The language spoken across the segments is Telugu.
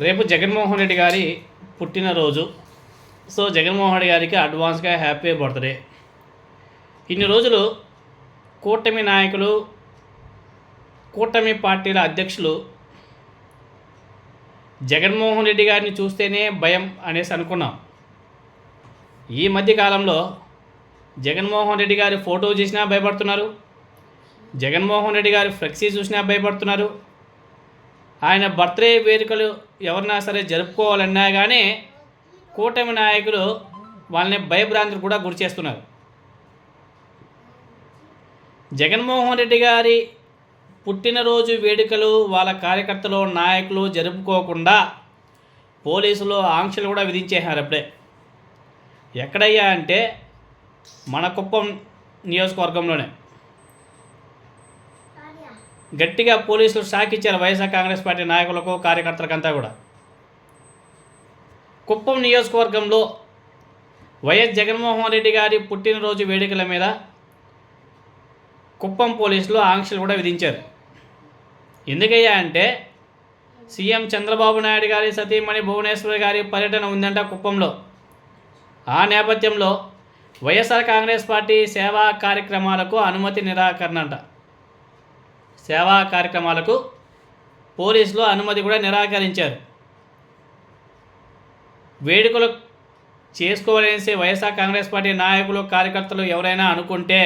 రేపు జగన్మోహన్ రెడ్డి గారి పుట్టినరోజు. సో జగన్మోహన్ రెడ్డి గారికి అడ్వాన్స్గా హ్యాపీ బర్త్డే ఇన్ని రోజులు కూటమి నాయకులు కూటమి పార్టీల అధ్యక్షులు జగన్మోహన్ రెడ్డి గారిని చూస్తేనే భయం అనేసి అనుకున్నాం. ఈ మధ్య కాలంలో జగన్మోహన్ రెడ్డి గారి ఫోటో చూసినా భయపడుతున్నారు. జగన్మోహన్ రెడ్డి గారి ఫ్లెక్సీ చూసినా భయపడుతున్నారు. ఆయన బర్త్డే వేడుకలు ఎవరినా సరే జరుపుకోవాలన్నా కానీ కూటమి నాయకులు వాళ్ళని భయభ్రాంతులు కూడా గురి చేస్తున్నారు. జగన్మోహన్ రెడ్డి గారి పుట్టినరోజు వేడుకలు వాళ్ళ కార్యకర్తలు నాయకులు జరుపుకోకుండా పోలీసులు ఆంక్షలు కూడా విధించేశారు అప్పుడే. ఎక్కడయ్యా అంటే మన కుప్పం నియోజకవర్గంలోనే. గట్టిగా పోలీసులు షాక్ ఇచ్చారు వైఎస్ఆర్ కాంగ్రెస్ పార్టీ నాయకులకు కార్యకర్తలకంతా కూడా. కుప్పం నియోజకవర్గంలో వైఎస్ జగన్మోహన్ రెడ్డి గారి పుట్టినరోజు వేడుకల మీద కుప్పం పోలీసులు ఆంక్షలు కూడా విధించారు. ఎందుకయ్యా అంటే సీఎం చంద్రబాబు నాయుడు గారి సతీమణి భువనేశ్వరి గారి పర్యటన ఉందంట కుప్పంలో. ఆ నేపథ్యంలో వైఎస్ఆర్ కాంగ్రెస్ పార్టీ సేవా కార్యక్రమాలకు అనుమతి నిరాకరణ అంట సేవా కార్యక్రమాలకు పోలీసులు అనుమతి కూడా నిరాకరించారు. వేడుకలు చేసుకోవాలనేసి వైఎస్ఆర్ కాంగ్రెస్ పార్టీ నాయకులు కార్యకర్తలు ఎవరైనా అనుకుంటే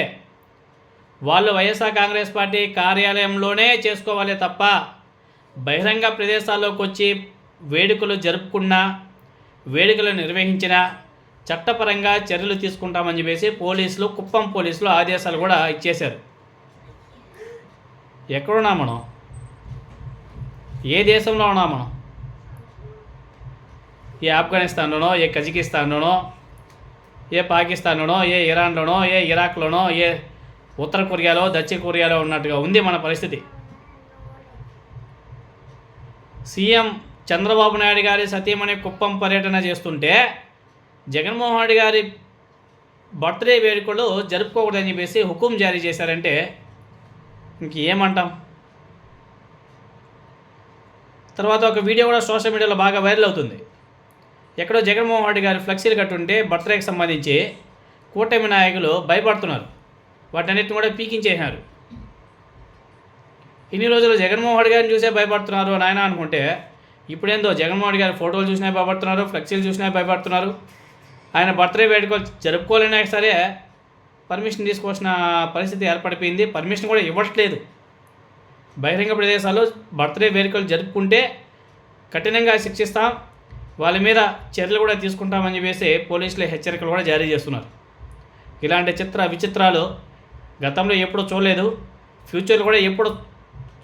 వాళ్ళు వైఎస్ఆర్ కాంగ్రెస్ పార్టీ కార్యాలయంలోనే చేసుకోవాలి తప్ప బహిరంగ ప్రదేశాల్లోకి వచ్చి వేడుకలు జరుపుకున్నా వేడుకలు నిర్వహించినా చట్టపరంగా చర్యలు తీసుకుంటామని చెప్పేసి పోలీసులు కుప్పం పోలీసులు ఆదేశాలు కూడా ఇచ్చేశారు. ఎక్కడున్నా మనం? ఏ దేశంలో ఉన్నా మనం? ఏ ఆఫ్ఘనిస్తాన్లోనో ఏ కజకిస్తాన్లోనో ఏ పాకిస్తాన్లోనో ఏ ఇరాన్లోనో ఏ ఇరాక్లోనో ఏ ఉత్తర కొరియాలో దక్షిణ కొరియాలో ఉన్నట్టుగా ఉంది మన పరిస్థితి. సీఎం చంద్రబాబు నాయుడు గారి సతీమణి కుప్పం పర్యటన చేస్తుంటే జగన్మోహన్ రెడ్డి గారి బర్త్డే వేడుకలు జరుపుకోకూడదని చెప్పేసి హుకుం జారీ చేశారంటే ఇంకేమంటాం? తర్వాత ఒక వీడియో కూడా సోషల్ మీడియాలో బాగా వైరల్ అవుతుంది. ఎక్కడో జగన్మోహన్ రెడ్డి గారి ఫ్లెక్సీలు కట్టుంటే బర్త్డేకి సంబంధించి కూటమి నాయకులు భయపడుతున్నారు. వాటన్నిటిని కూడా పీకించేసినారు ఇన్ని రోజులు జగన్మోహన్ రెడ్డి గారిని చూసే భయపడుతున్నారు నాయన అనుకుంటే ఇప్పుడేందో జగన్మోహన్ రెడ్డి గారి ఫోటోలు చూసినా భయపడుతున్నారు ఫ్లెక్సీలు చూసినా భయపడుతున్నారు. ఆయన బర్త్డే వేడుకలు జరుపుకోలేనా సరే పర్మిషన్ తీసుకోవాల్సిన పరిస్థితి ఏర్పడిపోయింది. పర్మిషన్ కూడా ఇవ్వట్లేదు. బహిరంగ ప్రదేశాల్లో బర్త్డే వేడుకలు జరుపుకుంటే కఠినంగా శిక్షిస్తాం. వాళ్ళ మీద చర్యలు కూడా తీసుకుంటామని చెప్పేసి పోలీసులు హెచ్చరికలు కూడా జారీ చేస్తున్నారు. ఇలాంటి చిత్ర విచిత్రాలు గతంలో ఎప్పుడూ చూడలేదు. ఫ్యూచర్లో కూడా ఎప్పుడు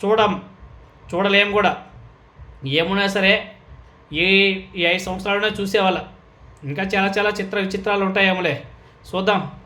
చూడం చూడలేం కూడా. ఏమున్నా సరే ఈ ఈ ఐదు సంవత్సరాలనే చూసేవాళ్ళ. ఇంకా చాలా చాలా చిత్ర విచిత్రాలు ఉంటాయేమోలే. చూద్దాం.